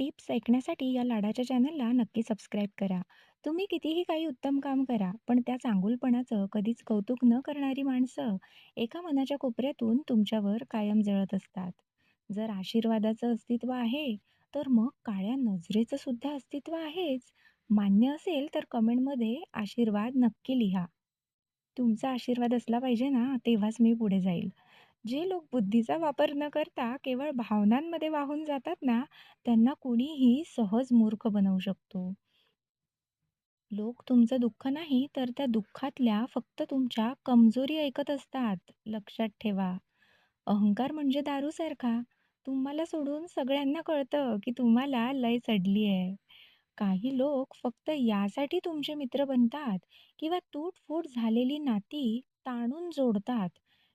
Tips ऐकण्यासाठी या लाडाच्या चॅनलला नक्की सबस्क्राईब करा. तुम्ही कितीही काही उत्तम काम करा, पण त्या चांगुलपणाचं कधीच कौतुक न करणारी माणसं एका मनाच्या कोपऱ्यातून तुमच्यावर कायम जळत असतात. जर आशीर्वादाचं अस्तित्व आहे, तर मग काळ्या नजरेचं सुद्धा अस्तित्व आहेच. मान्य असेल तर कमेंटमध्ये आशीर्वाद नक्की लिहा. तुमचा आशीर्वाद असला पाहिजे ना, तेव्हाच मी पुढे जाईल. जे लोक बुद्धीचा वापर न करता केवळ भावनांमध्ये वाहून जातात ना, त्यांना कुणीही सहज मूर्ख बनवू शकतो. लोक तुमचं दुःख नाही, तर त्या दुःखातल्या फक्त तुमच्या कमजोरी ऐकत असतात. लक्षात ठेवा. अहंकार म्हणजे दारूसारखा. तुम्हाला सोडून सगळ्यांना कळतं की तुम्हाला लय चढली आहे. काही लोक फक्त यासाठी तुमचे मित्र बनतात किंवा तूटफूट झालेली नाती ताणून जोडतात,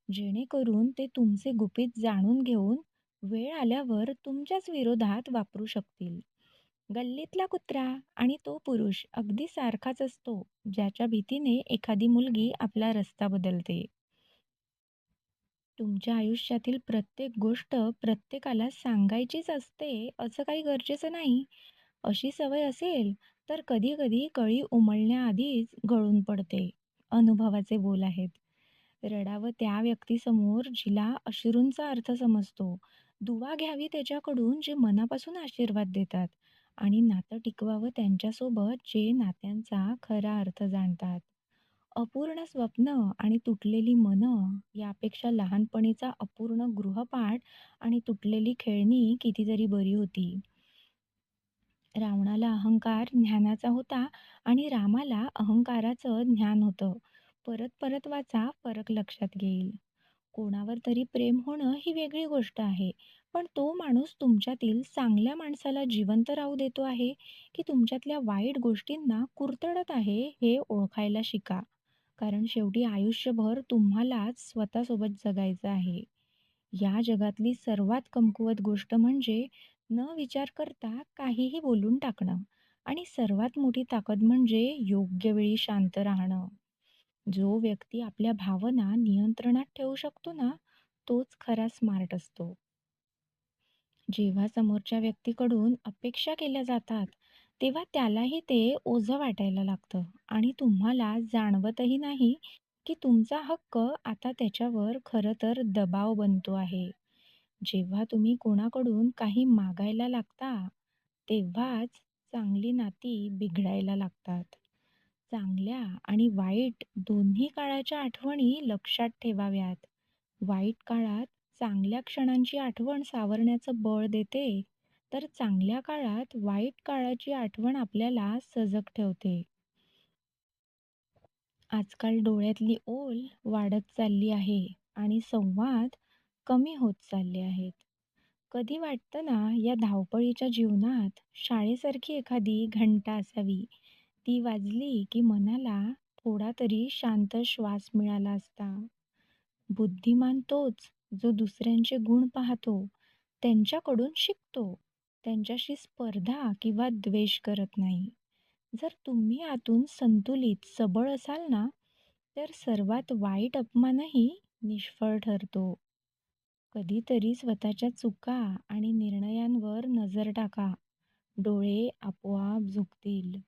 जेणेकरून ते तुमचे गुपित जाणून घेऊन वेळ आल्यावर तुमच्याच विरोधात वापरू शकतील. गल्लीतला कुत्रा आणि तो पुरुष अगदी सारखाच असतो, ज्याच्या भीतीने एखादी मुलगी आपला रस्ता बदलते. तुमच्या आयुष्यातील प्रत्येक गोष्ट प्रत्येकाला सांगायचीच असते असं काही गरजेचं नाही. अशी सवय असेल तर कधी-कधी कळी उमलण्याआधीच गळून पडते. अनुभवाचे बोल आहेत. रडावं त्या व्यक्तीसमोर जिला अश्रूंचा अर्थ समजतो. दुवा घ्यावी त्याच्याकडून जे मनापासून आशीर्वाद देतात आणि नातं टिकवावं त्यांच्यासोबत जे नात्यांचा खरा अर्थ जाणतात. अपूर्ण स्वप्न आणि तुटलेली मनं यापेक्षा लहानपणीचा अपूर्ण गृहपाठ आणि तुटलेली खेळणी कितीतरी बरी होती. रावणाला अहंकार ज्ञानाचा होता आणि रामाला अहंकाराचं ज्ञान होतं. परत परत वाचा, फरक लक्षात घेईल कोणावर तरी प्रेम होणं ही वेगळी गोष्ट आहे, पण तो माणूस तुमच्यातील चांगल्या माणसाला जिवंत राहू देतो आहे, की तुमच्यातल्या वाईट गोष्टींना कुरतडत आहे, हे ओळखायला शिका. कारण शेवटी आयुष्यभर तुम्हालाच स्वतःसोबत जगायचं आहे. या जगातली सर्वात कमकुवत गोष्ट म्हणजे न विचार करता काहीही बोलून टाकणं आणि सर्वात मोठी ताकद म्हणजे योग्य वेळी शांत राहणं. जो व्यक्ती आपल्या भावना नियंत्रणात ठेवू शकतो ना, तोच खरा स्मार्ट असतो. जेव्हा समोरच्या व्यक्तीकडून अपेक्षा केल्या जातात, तेव्हा त्यालाही ते ओझं वाटायला लागतं आणि तुम्हाला जाणवतही नाही की तुमचा हक्क आता त्याच्यावर खरं तर दबाव बनतो आहे. जेव्हा तुम्ही कोणाकडून काही मागायला लागता, तेव्हाच चांगली नाती बिघडायला लागतात. चांगल्या आणि वाईट दोन्ही काळाच्या आठवणी लक्षात ठेवाव्यात. वाईट काळात चांगल्या क्षणांची आठवण सावरण्याचं बळ देते, तर चांगल्या काळात वाईट काळाची आठवण आपल्याला सजग ठेवते. आजकाल डोळ्यातली ओल वाढत चालली आहे आणि संवाद कमी होत चालले आहेत. कधी वाटतं ना, या धावपळीच्या जीवनात शाळेसारखी एखादी घंटा असावी. ती वाजली की मनाला थोडा तरी शांत श्वास मिळाला असता. बुद्धिमान तोच जो दुसऱ्यांचे गुण पाहतो, त्यांच्याकडून शिकतो, त्यांच्याशी स्पर्धा किंवा द्वेष करत नाही. जर तुम्ही आतून संतुलित, सबळ असाल ना, तर सर्वात वाईट अपमानही निष्फळ ठरतो. कधीतरी स्वतःच्या चुका आणि निर्णयांवर नजर टाका. डोळे आपोआप झुकतील.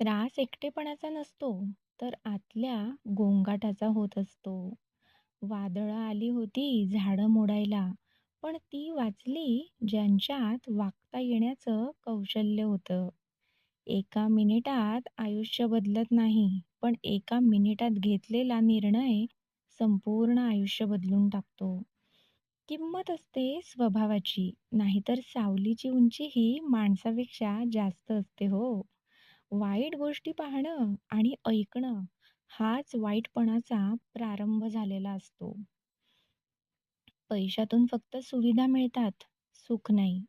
त्रास एकटेपणाचा नसतो, तर आतल्या गोंगाटाचा होत असतो. वादळं आली होती झाडं मोडायला, पण ती वाचली ज्यांच्यात वागता येण्याचं कौशल्य होतं. एका मिनिटात आयुष्य बदलत नाही, पण एका मिनिटात घेतलेला निर्णय संपूर्ण आयुष्य बदलून टाकतो. किंमत असते स्वभावाची, नाहीतर सावलीची उंची ही माणसापेक्षा जास्त असते हो. वाईट गोष्टी पाहणं आणि ऐकणं हाच वाईटपणाचा प्रारंभ झालेला असतो. पैशातून फक्त सुविधा मिळतात, सुख नाही.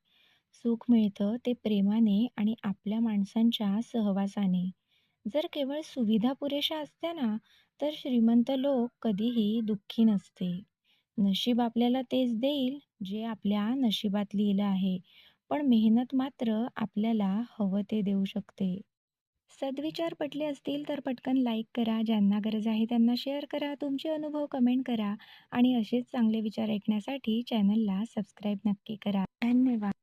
सुख मिळतं ते प्रेमाने आणि आपल्या माणसांच्या सहवासाने. जर केवळ सुविधा पुरेशा असत्या ना, तर श्रीमंत लोक कधीही दुःखी नसते. नशीब आपल्याला तेच देईल, जे आपल्या नशिबात लिहिलं आहे, पण मेहनत मात्र आपल्याला हवं ते देऊ शकते. सद्विचार पटले असतील तर पटकन लाईक करा. ज्यांना गरज आहे त्यांना शेअर करा. तुमचे अनुभव कमेंट करा आणि असेच चांगले विचार ऐकण्यासाठी चॅनलला सबस्क्राईब नक्की करा. धन्यवाद.